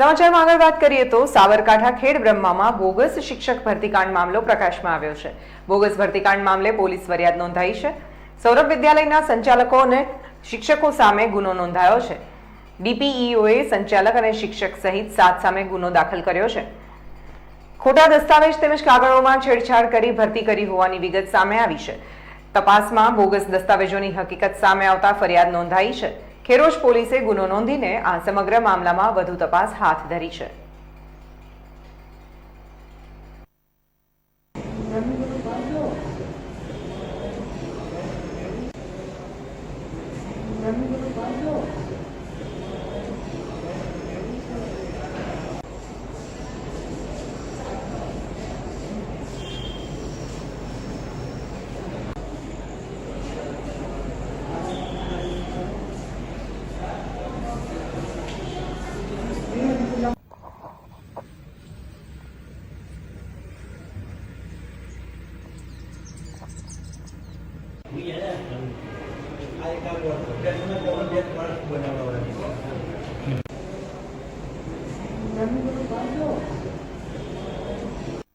સમાચારમાં આગળ વાત કરીએ તો સાબરકાંઠા ખેડ બ્રહ્મામાં બોગસ શિક્ષક ભરતીકાંડ મામલો પ્રકાશમાં આવ્યો છે. બોગસ ભરતીકાંડ મામલે પોલીસ ફરિયાદ નોંધાઈ છે. સૌરભ વિદ્યાલયના સંચાલકો અને શિક્ષકો સામે ગુનો નોંધાયો છે. ડીપીઈઓએ સંચાલક અને શિક્ષક સહિત સાત સામે ગુનો દાખલ કર્યો છે. ખોટા દસ્તાવેજ તેમજ કાગળોમાં છેડછાડ કરી ભરતી કરી હોવાની વિગત સામે આવી છે. તપાસમાં બોગસ દસ્તાવેજોની હકીકત સામે આવતા ફરિયાદ નોંધાઈ છે. ખેરોજ પોલીસે ગુનો નોંધીને આ સમગ્ર મામલામાં વધુ તપાસ હાથ ધરી છે. બનાવવા